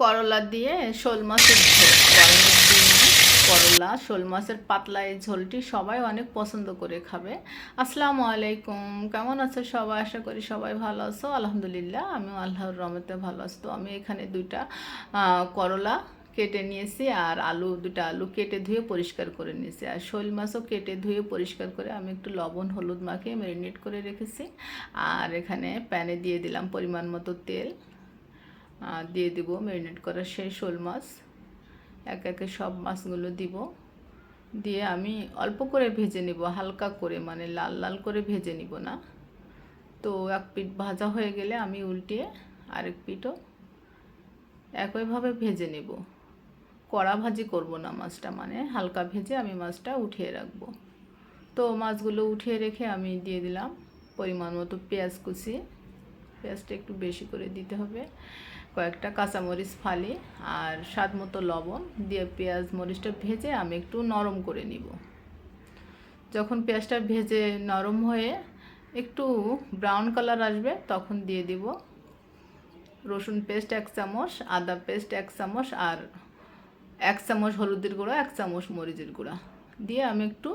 করলা দিয়ে শোল মাছের করলা, শোল মাছের পাতলা এই ঝোলটি সবাই অনেক পছন্দ করে খাবে। আসসালামু আলাইকুম, কেমন আছো সবাই? আশা করি সবাই ভালো আছো। আলহামদুলিল্লাহ, আমিও আল্লাহর রহমতে ভালো আছি। আমি এখানে দুইটা করলা কেটে নিয়েছি আর আলু দুটো আলু কেটে ধুয়ে পরিষ্কার করে নিয়েছি। আর শোল মাছও কেটে ধুয়ে পরিষ্কার করে আমি একটু লবণ, হলুদ মাখিয়ে ম্যারিনেট করে রেখেছি। আর এখানে প্যানে দিয়ে দিলাম পরিমাণ মতো তেল। দিয়ে দিব ম্যারিনেট করা সেই শোল মাছ। এক একে সব মাছগুলো দিব। দিয়ে আমি অল্প করে ভেজে নিব, হালকা করে মানে লাল লাল করে ভেজে নিব না। তো এক পিঠ ভাজা হয়ে গেলে আমি উল্টিয়ে আরেক পিঠও একইভাবে ভেজে নেব। কড়া ভাজি করব না মাছটা মানে হালকা ভেজে আমি মাছটা উঠিয়ে রাখব। তো মাছগুলো উঠিয়ে রেখে আমি দিয়ে দিলাম পরিমাণ মতো পেঁয়াজ কুচি। পেঁয়াজটা একটু বেশি করে দিতে হবে। কয়েকটা কাঁচামরিচ ফালি আর স্বাদ মতো লবণ দিয়ে পেঁয়াজ মরিচটা ভেজে আমি একটু নরম করে নিব। যখন পেঁয়াজটা ভেজে নরম হয়ে একটু ব্রাউন কালার আসবে, তখন দিয়ে দিব রসুন পেস্ট এক চামচ, আদা পেস্ট এক চামচ আর এক চামচ হলুদের গুঁড়া, এক চামচ মরিচের গুঁড়া দিয়ে আমি একটু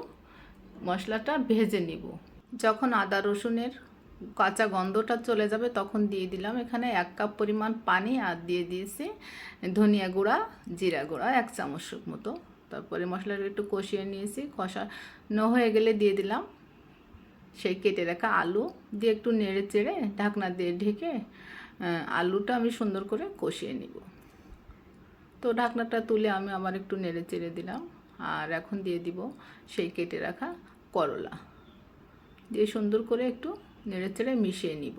মশলাটা ভেজে নিব। যখন আদা রসুনের কাঁচা গন্ধটা চলে যাবে, তখন দিয়ে দিলাম। এখানে এক কাপ পরিমাণ পানি আর দিয়ে দিয়েছি ধনিয়া গুঁড়া, জিরা গুঁড়া, এক চামচ মতো। তারপরে মশলাটা একটু কষিয়ে নিয়েছি। কষা কষানো হয়ে গেলে দিয়ে দিলাম সেই কেটে রাখা আলু। দিয়ে একটু নেড়ে চেড়ে ঢাকনা দিয়ে ঢেকে আলুটা আমি সুন্দর করে কষিয়ে নিব। তো ঢাকনাটা তুলে আমি আবার একটু নেড়ে চেড়ে দিলাম। আর এখন দিয়ে দিব সেই কেটে রাখা করলা। দিয়ে সুন্দর করে একটু নেড়ে চেড়ে মিশিয়ে নিব।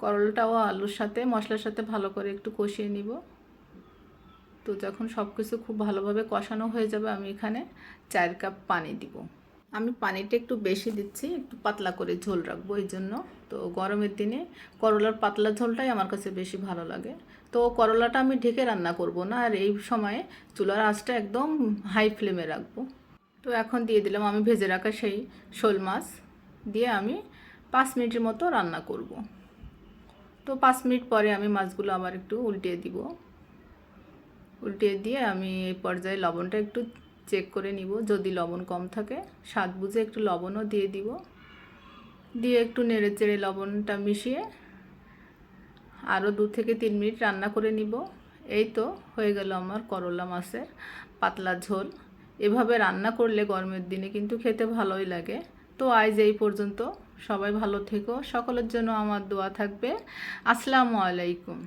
করলাটাও আলুর সাথে, মশলার সাথে ভালো করে একটু কষিয়ে নিব। তো যখন সব কিছু খুব ভালোভাবে কষানো হয়ে যাবে, আমি এখানে চার কাপ পানি দিব। আমি পানিটা একটু বেশি দিচ্ছি, একটু পাতলা করে ঝোল রাখব এই জন্য। তো গরমের দিনে করলার পাতলা ঝোলটাই আমার কাছে বেশি ভালো লাগে। তো করলাটা আমি ঢেকে রান্না করব না, আর এই সময়ে চুলার আঁচটা একদম হাই ফ্লেমে রাখব। তো এখন দিয়ে দিলাম আমি ভেজে রাখা সেই শোল মাছ। দিয়ে আমি পাঁচ মিনিটের মতো রান্না করব। তো পাঁচ মিনিট পরে আমি মাছগুলো আবার একটু উল্টিয়ে দিব। উল্টিয়ে দিয়ে আমি এই পর্যায়ে লবণটা একটু চেক করে নিব। যদি লবণ কম থাকে, স্বাদ বুঝে একটু লবণও দিয়ে দিব। দিয়ে একটু নেড়ে চেড়ে লবণটা মিশিয়ে আরও দু থেকে তিন মিনিট রান্না করে নিব। এই তো হয়ে গেল আমার করলা মাছের পাতলা ঝোল। এভাবে রান্না করলে গরমের দিনে কিন্তু খেতে ভালোই লাগে। তো আজ এই পর্যন্ত। সবাই ভালো থেকো। সকলের জন্য আমার দোয়া থাকবে। আসসালামু আলাইকুম।